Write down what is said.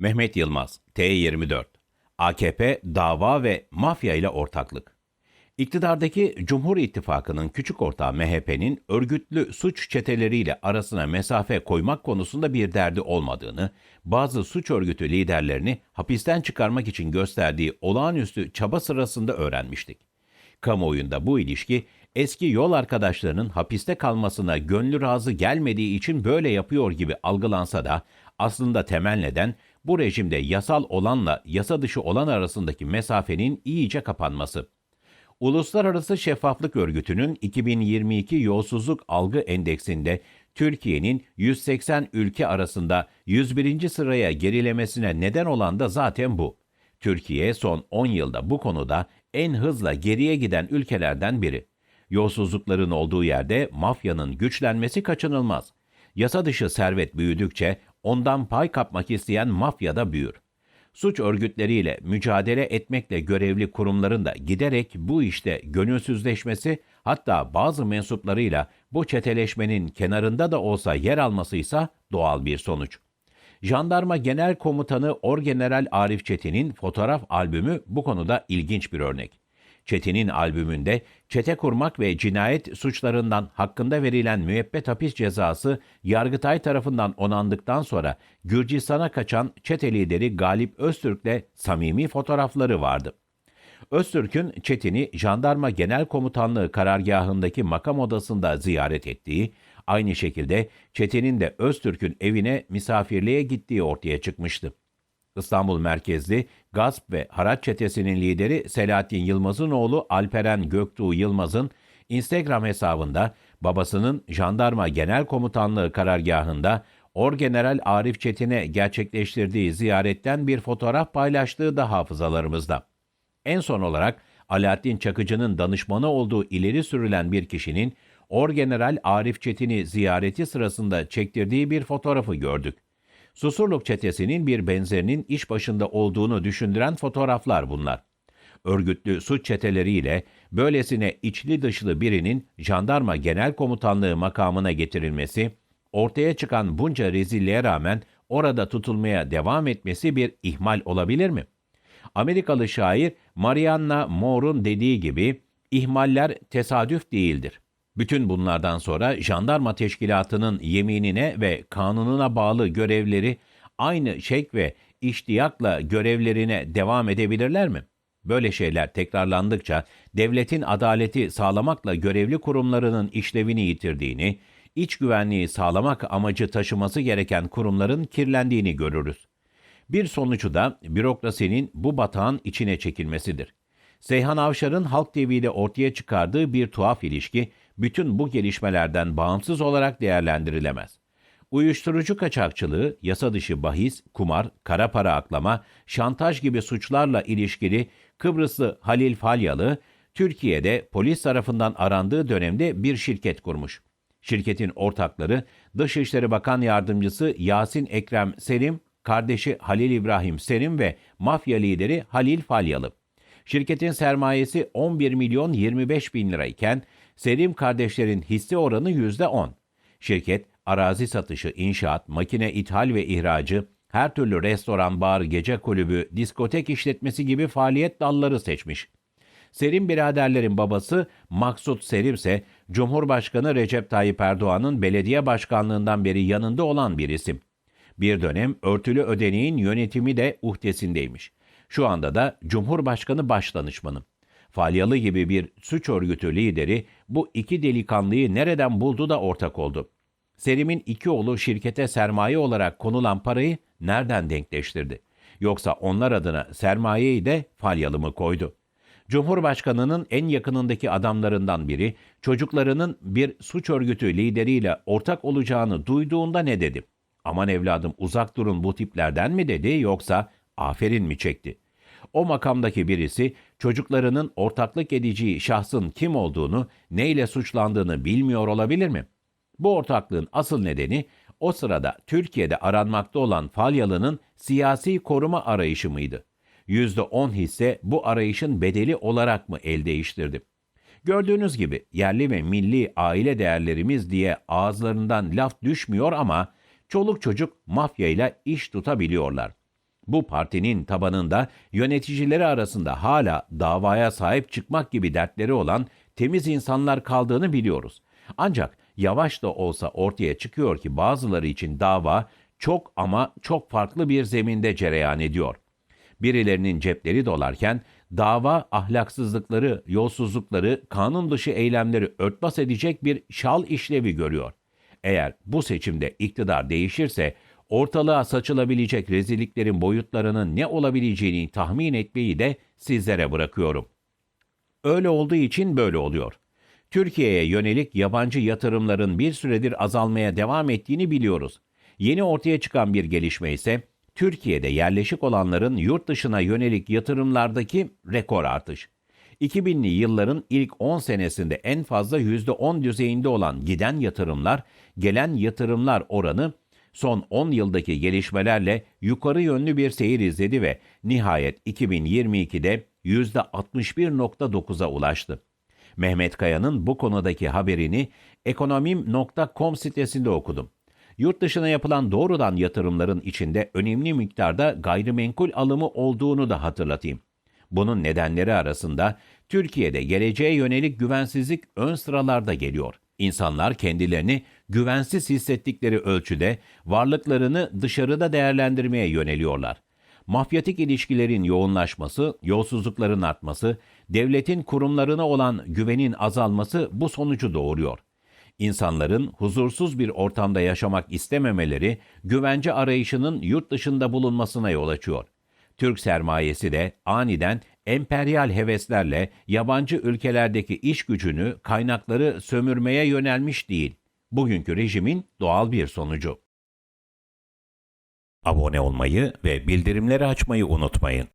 Mehmet Yılmaz, T24 AKP, dava ve mafya ile ortaklık. İktidardaki Cumhur İttifakı'nın küçük ortağı MHP'nin örgütlü suç çeteleriyle arasına mesafe koymak konusunda bir derdi olmadığını, bazı suç örgütü liderlerini hapisten çıkarmak için gösterdiği olağanüstü çaba sırasında öğrenmiştik. Kamuoyunda bu ilişki eski yol arkadaşlarının hapiste kalmasına gönlü razı gelmediği için böyle yapıyor gibi algılansa da aslında temel neden bu rejimde yasal olanla yasa dışı olan arasındaki mesafenin iyice kapanması. Uluslararası Şeffaflık Örgütü'nün 2022 Yolsuzluk Algı Endeksinde Türkiye'nin 180 ülke arasında 101. sıraya gerilemesine neden olan da zaten bu. Türkiye son 10 yılda bu konuda en hızla geriye giden ülkelerden biri. Yolsuzlukların olduğu yerde mafyanın güçlenmesi kaçınılmaz. Yasa dışı servet büyüdükçe ondan pay kapmak isteyen mafya da büyür. Suç örgütleriyle mücadele etmekle görevli kurumların da giderek bu işte gönülsüzleşmesi hatta bazı mensuplarıyla bu çeteleşmenin kenarında da olsa yer almasıysa doğal bir sonuç. Jandarma Genel Komutanı Orgeneral Arif Çetin'in fotoğraf albümü bu konuda ilginç bir örnek. Çetin'in albümünde çete kurmak ve cinayet suçlarından hakkında verilen müebbet hapis cezası Yargıtay tarafından onandıktan sonra Gürcistan'a kaçan çete lideri Galip Öztürk'le samimi fotoğrafları vardı. Öztürk'ün Çetin'i Jandarma Genel Komutanlığı karargahındaki makam odasında ziyaret ettiği, aynı şekilde Çetin'in de Öztürk'ün evine misafirliğe gittiği ortaya çıkmıştı. İstanbul merkezli gasp ve haraç çetesinin lideri Selahattin Yılmaz'ın oğlu Alperen Göktuğ Yılmaz'ın Instagram hesabında babasının Jandarma Genel Komutanlığı karargahında Orgeneral Arif Çetin'e gerçekleştirdiği ziyaretten bir fotoğraf paylaştığı da hafızalarımızda. En son olarak Alaaddin Çakıcı'nın danışmanı olduğu ileri sürülen bir kişinin Orgeneral Arif Çetin'i ziyareti sırasında çektirdiği bir fotoğrafı gördük. Susurluk çetesinin bir benzerinin iş başında olduğunu düşündüren fotoğraflar bunlar. Örgütlü suç çeteleriyle böylesine içli dışlı birinin jandarma genel komutanlığı makamına getirilmesi, ortaya çıkan bunca rezilliğe rağmen orada tutulmaya devam etmesi bir ihmal olabilir mi? Amerikalı şair Marianna Moore'un dediği gibi ihmaller tesadüf değildir. Bütün bunlardan sonra jandarma teşkilatının yeminine ve kanununa bağlı görevleri aynı şek ve iştiyakla görevlerine devam edebilirler mi? Böyle şeyler tekrarlandıkça devletin adaleti sağlamakla görevli kurumlarının işlevini yitirdiğini, iç güvenliği sağlamak amacı taşıması gereken kurumların kirlendiğini görürüz. Bir sonucu da bürokrasinin bu batağın içine çekilmesidir. Seyhan Avşar'ın Halk TV ile ortaya çıkardığı bir tuhaf ilişki bütün bu gelişmelerden bağımsız olarak değerlendirilemez. Uyuşturucu kaçakçılığı, yasa dışı bahis, kumar, kara para aklama, şantaj gibi suçlarla ilişkili Kıbrıslı Halil Falyalı, Türkiye'de polis tarafından arandığı dönemde bir şirket kurmuş. Şirketin ortakları Dışişleri Bakan Yardımcısı Yasin Ekrem Selim, kardeşi Halil İbrahim Selim ve mafya lideri Halil Falyalı. Şirketin sermayesi 11 milyon 25 bin lirayken Selim kardeşlerin hisse oranı %10. Şirket arazi satışı, inşaat, makine ithal ve ihracı, her türlü restoran, bar, gece kulübü, diskotek işletmesi gibi faaliyet dalları seçmiş. Serim biraderlerin babası Maksut Serim ise Cumhurbaşkanı Recep Tayyip Erdoğan'ın belediye başkanlığından beri yanında olan bir isim. Bir dönem örtülü ödeneğin yönetimi de uhdesindeymiş. Şu anda da Cumhurbaşkanı Başdanışmanı. Falyalı gibi bir suç örgütü lideri bu iki delikanlıyı nereden buldu da ortak oldu. Selim'in iki oğlu şirkete sermaye olarak konulan parayı nereden denkleştirdi? Yoksa onlar adına sermayeyi de Falyalı mı koydu? Cumhurbaşkanının en yakınındaki adamlarından biri çocuklarının bir suç örgütü lideriyle ortak olacağını duyduğunda ne dedi? Aman evladım uzak durun bu tiplerden mi dedi yoksa aferin mi çekti? O makamdaki birisi çocuklarının ortaklık edeceği şahsın kim olduğunu, neyle suçlandığını bilmiyor olabilir mi? Bu ortaklığın asıl nedeni o sırada Türkiye'de aranmakta olan Falyalı'nın siyasi koruma arayışı mıydı? %10 hisse bu arayışın bedeli olarak mı el değiştirdi? Gördüğünüz gibi yerli ve milli aile değerlerimiz diye ağızlarından laf düşmüyor ama çoluk çocuk mafyayla iş tutabiliyorlar. Bu partinin tabanında yöneticileri arasında hala davaya sahip çıkmak gibi dertleri olan temiz insanlar kaldığını biliyoruz. Ancak yavaş da olsa ortaya çıkıyor ki bazıları için dava çok ama çok farklı bir zeminde cereyan ediyor. Birilerinin cepleri dolarken dava ahlaksızlıkları, yolsuzlukları, kanun dışı eylemleri örtbas edecek bir şal işlevi görüyor. Eğer bu seçimde iktidar değişirse ortalığa saçılabilecek rezilliklerin boyutlarının ne olabileceğini tahmin etmeyi de sizlere bırakıyorum. Öyle olduğu için böyle oluyor. Türkiye'ye yönelik yabancı yatırımların bir süredir azalmaya devam ettiğini biliyoruz. Yeni ortaya çıkan bir gelişme ise Türkiye'de yerleşik olanların yurt dışına yönelik yatırımlardaki rekor artış. 2000'li yılların ilk 10 senesinde en fazla %10 düzeyinde olan giden yatırımlar, gelen yatırımlar oranı son 10 yıldaki gelişmelerle yukarı yönlü bir seyir izledi ve nihayet 2022'de %61.9'a ulaştı. Mehmet Kaya'nın bu konudaki haberini ekonomim.com sitesinde okudum. Yurt dışına yapılan doğrudan yatırımların içinde önemli miktarda gayrimenkul alımı olduğunu da hatırlatayım. Bunun nedenleri arasında Türkiye'de geleceğe yönelik güvensizlik ön sıralarda geliyor. İnsanlar kendilerini güvensiz hissettikleri ölçüde varlıklarını dışarıda değerlendirmeye yöneliyorlar. Mafyatik ilişkilerin yoğunlaşması, yolsuzlukların artması, devletin kurumlarına olan güvenin azalması bu sonucu doğuruyor. İnsanların huzursuz bir ortamda yaşamak istememeleri, güvence arayışının yurt dışında bulunmasına yol açıyor. Türk sermayesi de aniden emperyal heveslerle yabancı ülkelerdeki iş gücünü, kaynakları sömürmeye yönelmiş değil. Bugünkü rejimin doğal bir sonucu. Abone olmayı ve bildirimleri açmayı unutmayın.